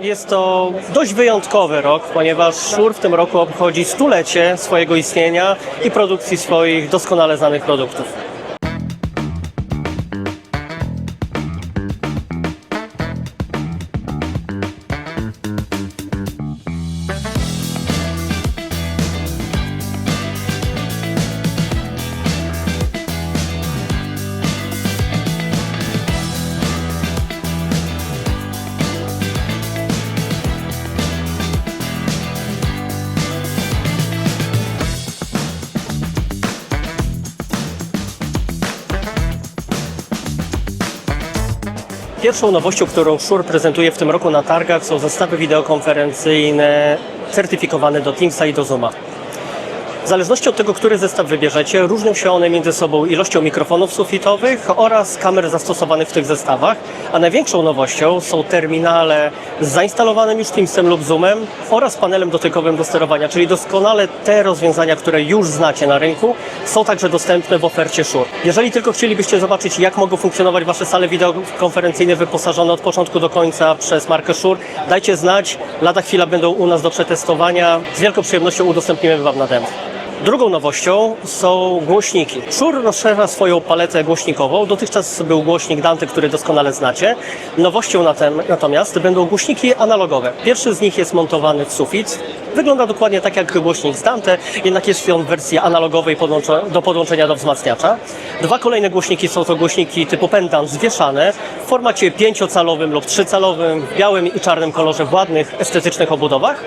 Jest to dość wyjątkowy rok, ponieważ Szur w tym roku obchodzi stulecie swojego istnienia i produkcji swoich doskonale znanych produktów. Pierwszą nowością, którą Shure prezentuje w tym roku na targach są zestawy wideokonferencyjne certyfikowane do Teamsa i do Zooma. W zależności od tego, który zestaw wybierzecie, różnią się one między sobą ilością mikrofonów sufitowych oraz kamer zastosowanych w tych zestawach, a największą nowością są terminale z zainstalowanym już Teamsem lub Zoomem oraz panelem dotykowym do sterowania, czyli doskonale te rozwiązania, które już znacie na rynku, są także dostępne w ofercie Shure. Jeżeli tylko chcielibyście zobaczyć, jak mogą funkcjonować Wasze sale wideokonferencyjne wyposażone od początku do końca przez markę Shure, dajcie znać, lada chwila będą u nas do przetestowania. Z wielką przyjemnością udostępnimy Wam na demo. Drugą nowością są głośniki. Shure rozszerza swoją paletę głośnikową. Dotychczas był głośnik Dante, który doskonale znacie. Nowością natomiast będą głośniki analogowe. Pierwszy z nich jest montowany w sufit. Wygląda dokładnie tak jak głośnik z Dante, jednak jest on w wersji analogowej do podłączenia do wzmacniacza. Dwa kolejne głośniki są to głośniki typu pendant zwieszane w formacie 5-calowym lub 3-calowym, w białym i czarnym kolorze w ładnych, estetycznych obudowach.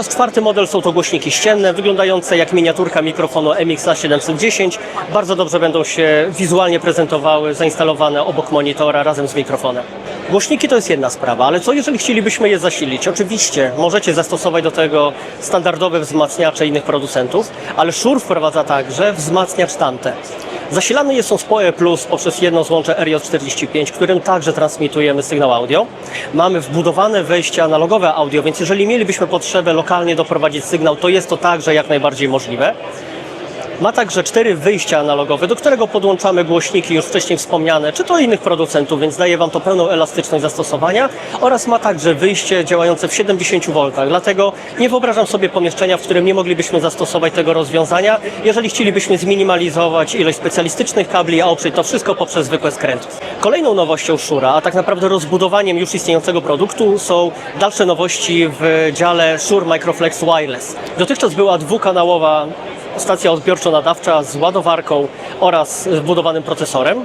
Oraz czwarty model są to głośniki ścienne, wyglądające jak miniaturka mikrofonu MXA 710. Bardzo dobrze będą się wizualnie prezentowały, zainstalowane obok monitora razem z mikrofonem. Głośniki to jest jedna sprawa, ale co jeżeli chcielibyśmy je zasilić? Oczywiście możecie zastosować do tego standardowe wzmacniacze innych producentów, ale Shure wprowadza także wzmacniacz Tante. Zasilany jest on z PoE Plus poprzez jedno złącze RJ45, którym także transmitujemy sygnał audio. Mamy wbudowane wejście analogowe audio, więc jeżeli mielibyśmy potrzebę lokalnie doprowadzić sygnał, to jest to także jak najbardziej możliwe. Ma także cztery wyjścia analogowe, do którego podłączamy głośniki już wcześniej wspomniane, czy to innych producentów, więc daje Wam to pełną elastyczność zastosowania oraz ma także wyjście działające w 70 V. Dlatego nie wyobrażam sobie pomieszczenia, w którym nie moglibyśmy zastosować tego rozwiązania, jeżeli chcielibyśmy zminimalizować ilość specjalistycznych kabli, a oprzeć to wszystko poprzez zwykłe skręty. Kolejną nowością Shura, a tak naprawdę rozbudowaniem już istniejącego produktu są dalsze nowości w dziale Shure Microflex Wireless. Dotychczas była dwukanałowa stacja odbiorczo-nadawcza z ładowarką oraz wbudowanym procesorem.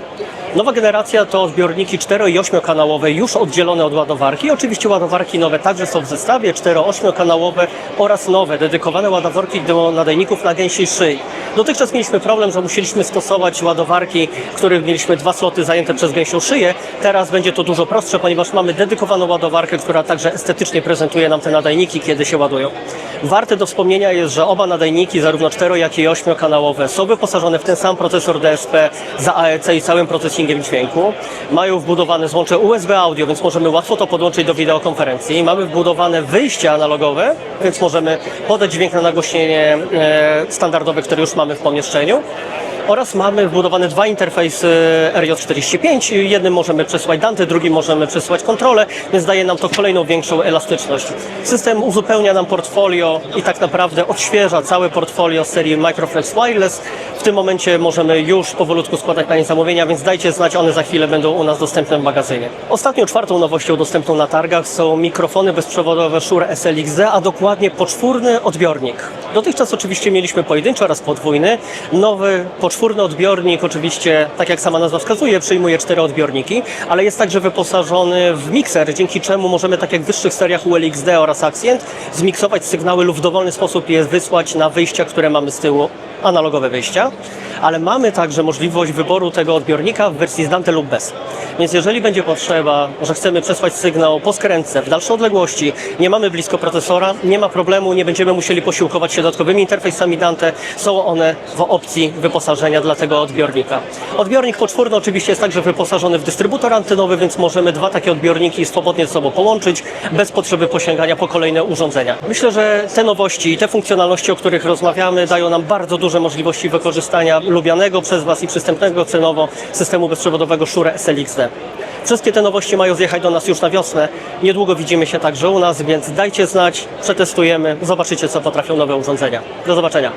Nowa generacja to zbiorniki 4 i 8 kanałowe już oddzielone od ładowarki. Oczywiście ładowarki nowe także są w zestawie 4-8 kanałowe oraz nowe dedykowane ładowarki do nadajników na gęsiej szyi. Dotychczas mieliśmy problem, że musieliśmy stosować ładowarki, w których mieliśmy dwa sloty zajęte przez gęsią szyję. Teraz będzie to dużo prostsze, ponieważ mamy dedykowaną ładowarkę, która także estetycznie prezentuje nam te nadajniki, kiedy się ładują. Warte do wspomnienia jest, że oba nadajniki, zarówno 4 jak i 8 kanałowe, są wyposażone w ten sam procesor DSP za AEC i całym procesingiem dźwięku. Mają wbudowane złącze USB audio, więc możemy łatwo to podłączyć do wideokonferencji. Mamy wbudowane wyjście analogowe, więc możemy podać dźwięk na nagłośnienie e, standardowe, które już mamy w pomieszczeniu. Oraz mamy wbudowane dwa interfejsy RJ45. Jednym możemy przesyłać Dante, drugim możemy przesyłać kontrolę, więc daje nam to kolejną większą elastyczność. System uzupełnia nam portfolio i tak naprawdę odświeża całe portfolio serii Microflex Wireless. W tym momencie możemy już powolutku składać Pani zamówienia, więc dajcie znać, one za chwilę będą u nas dostępne w magazynie. Ostatnią, czwartą nowością dostępną na targach są mikrofony bezprzewodowe Shure SLXD, a dokładnie poczwórny odbiornik. Dotychczas oczywiście mieliśmy pojedynczy oraz podwójny. Nowy poczwórny odbiornik oczywiście, tak jak sama nazwa wskazuje, przyjmuje cztery odbiorniki, ale jest także wyposażony w mikser, dzięki czemu możemy, tak jak w wyższych seriach ULXD oraz Accent, zmiksować sygnały lub w dowolny sposób je wysłać na wyjścia, które mamy z tyłu, analogowe wyjścia, ale mamy także możliwość wyboru tego odbiornika w wersji z Dante lub bez. Więc jeżeli będzie potrzeba, że chcemy przesłać sygnał po skrętce w dalsze odległości, nie mamy blisko procesora, nie ma problemu, nie będziemy musieli posiłkować się dodatkowymi interfejsami Dante, są one w opcji wyposażenia dla tego odbiornika. Odbiornik poczwórny oczywiście jest także wyposażony w dystrybutor antenowy, więc możemy dwa takie odbiorniki swobodnie ze sobą połączyć, bez potrzeby posięgania po kolejne urządzenia. Myślę, że te nowości i te funkcjonalności, o których rozmawiamy, dają nam bardzo duże możliwości wykorzystania lubianego przez Was i przystępnego cenowo systemu bezprzewodowego Shure SLXD. Wszystkie te nowości mają zjechać do nas już na wiosnę. Niedługo widzimy się także u nas, więc dajcie znać, przetestujemy, zobaczycie co potrafią nowe urządzenia. Do zobaczenia.